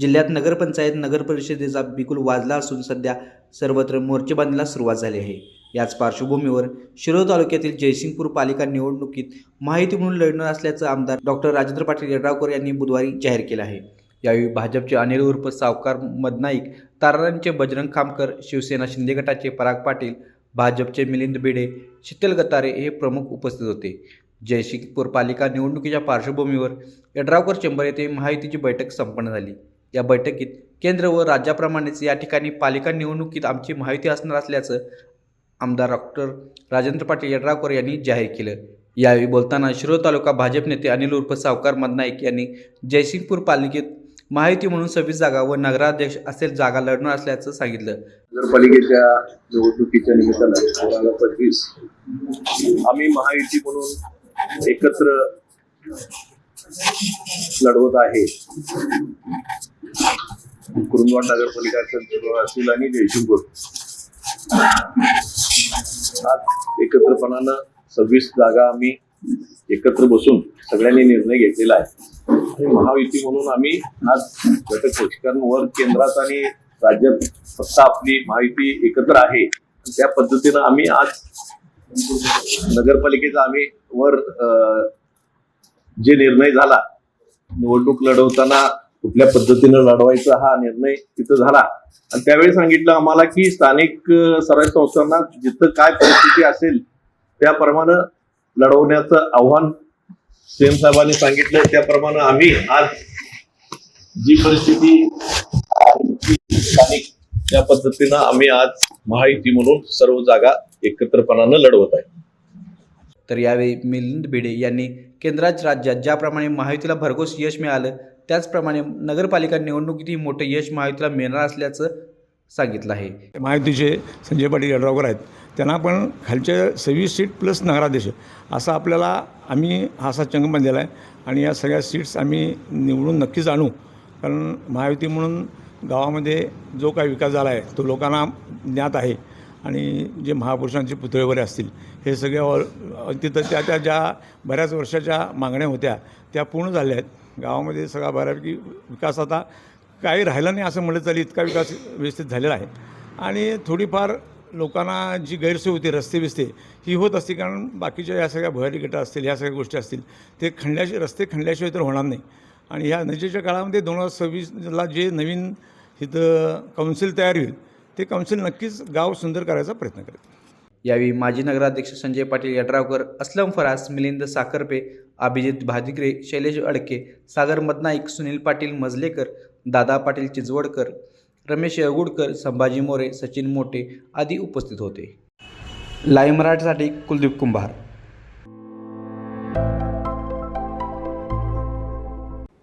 जिल्ह्यात नगरपंचायत नगरपरिषदेचा बिकुल वाजला असून सध्या सर्वत्र मोर्चेबांधीला सुरुवात झाली आहे. याच पार्श्वभूमीवर शिरोळ तालुक्यातील जयसिंगपूर पालिका निवडणुकीत माहिती म्हणून लढणार असल्याचं आमदार डॉक्टर राजेंद्र पाटील यड्रावकर यांनी बुधवारी जाहीर केलं आहे. यावेळी भाजपचे अनिल उर्फ सावकार मदनाईक तारारांचे बजरंग खामकर शिवसेना शिंदे गटाचे पराग पाटील भाजपचे मिलिंद भिडे शीतल गतारे हे प्रमुख उपस्थित होते. जयसिंगपूर पालिका निवडणुकीच्या पार्श्वभूमीवर यड्रावकर चेंबर येथे माहितीची बैठक संपन्न झाली. या बैठकीत केंद्र व राज्याप्रमाणेच या ठिकाणी पालिका निवडणुकीत आमची माहिती असणार असल्याचं आमदार डॉक्टर राजेंद्र पाटील यड्रावकर यांनी जाहीर केलं. यावेळी बोलताना शिरोळ तालुका भाजप नेते अनिल उर्फ सावकार मदनाईक यांनी जयसिंगपूर पालिकेत माहिती म्हणून सव्वीस जागा व नगराध्यक्ष असेल जागा लढणार असल्याचं सांगितलं. नगरपालिकेच्या निवडणुकीच्या निमित्तानं पंचवीस. आम्ही महायुती म्हणून एकत्र लढवत आहे. कुरुंदवाड नगरपालिका असतील आणि जयशिंगपूर आज एकत्रपणानं सव्वीस जागा आम्ही एकत्र बसून सगळ्यांनी निर्णय घेतलेला आहे. आणि महायुती म्हणून आम्ही आज घटक पक्ष केंद्रात आणि राज्यात फक्त आपली माहिती एकत्र आहे. त्या पद्धतीनं आम्ही आज नगरपालिकेचा आम्ही वर जे निर्णय झाला निवडणूक लढवताना कुठल्या पद्धतीनं लढवायचा हा निर्णय तिथं झाला. आणि त्यावेळी सांगितलं आम्हाला की स्थानिक स्वराज्य संस्थांना जिथं काय परिस्थिती असेल त्याप्रमाणे लढवण्याचं आव्हान सीएम साहेबांनी सांगितलं. त्याप्रमाणे आम्ही आज जी परिस्थिती स्थानिक त्या पद्धतीनं आम्ही आज महायुती म्हणून सर्व जागा एकत्रपणानं लढवत आहे. तर यावेळी मिलिंद भिडे यांनी केंद्रात राज्यात ज्याप्रमाणे महायुतीला भरघोस यश मिळालं त्याचप्रमाणे नगरपालिका निवडणुकीतही मोठं यश महायुतीला मिळणार असल्याचं सांगितलं आहे. महायुतीचे संजय पाटील यड्रावकर आहेत. त्यांना पण खालच्या सव्वीस सीट प्लस नगराध्यक्ष असा आपल्याला आम्ही हा असा चंग बांधलेला आहे. आणि या सगळ्या सीट्स आम्ही निवडून नक्कीच आणू. कारण महायुती म्हणून गावामध्ये जो काही विकास झाला आहे तो लोकांना ज्ञात आहे. आणि जे महापुरुषांचे पुतळे वगैरे असतील हे सगळे ऑल तिथं त्या त्या ज्या बऱ्याच वर्षाच्या मागण्या होत्या त्या पूर्ण झाल्या आहेत. गावामध्ये सगळा बऱ्यापैकी विकास आता काही राहिला नाही असं म्हटलं तरी इतका विकास व्यवस्थित झालेला आहे. आणि थोडीफार लोकांना जी गैरसोय होती रस्ते बिस्ते ही होत असते कारण बाकीच्या या सगळ्या भुयारी गटं असतील ह्या सगळ्या गोष्टी असतील ते खणल्याशिवाय रस्ते खणल्याशिवाय तर होणार नाही. आणि ह्या नजीकच्या काळामध्ये दोन हजार सव्वीसला जे नवीन इथं काउन्सिल तयार होईल ते काउन्सिल नक्कीच गाव सुंदर करायचा प्रयत्न करेल. यावेळी माजी नगराध्यक्ष संजय पाटील यड्रावकर असलम फरास मिलिंद साखरपे अभिजित भादिकरे शैलेश अडके सागर मदनाईक सुनील पाटील मजलेकर दादा पाटील चिजवडकर रमेश अगुडकर संभाजी मोरे सचिन मोटे आदी उपस्थित होते. लाईव्ह मराठीसाठी कुलदीप कुंभार.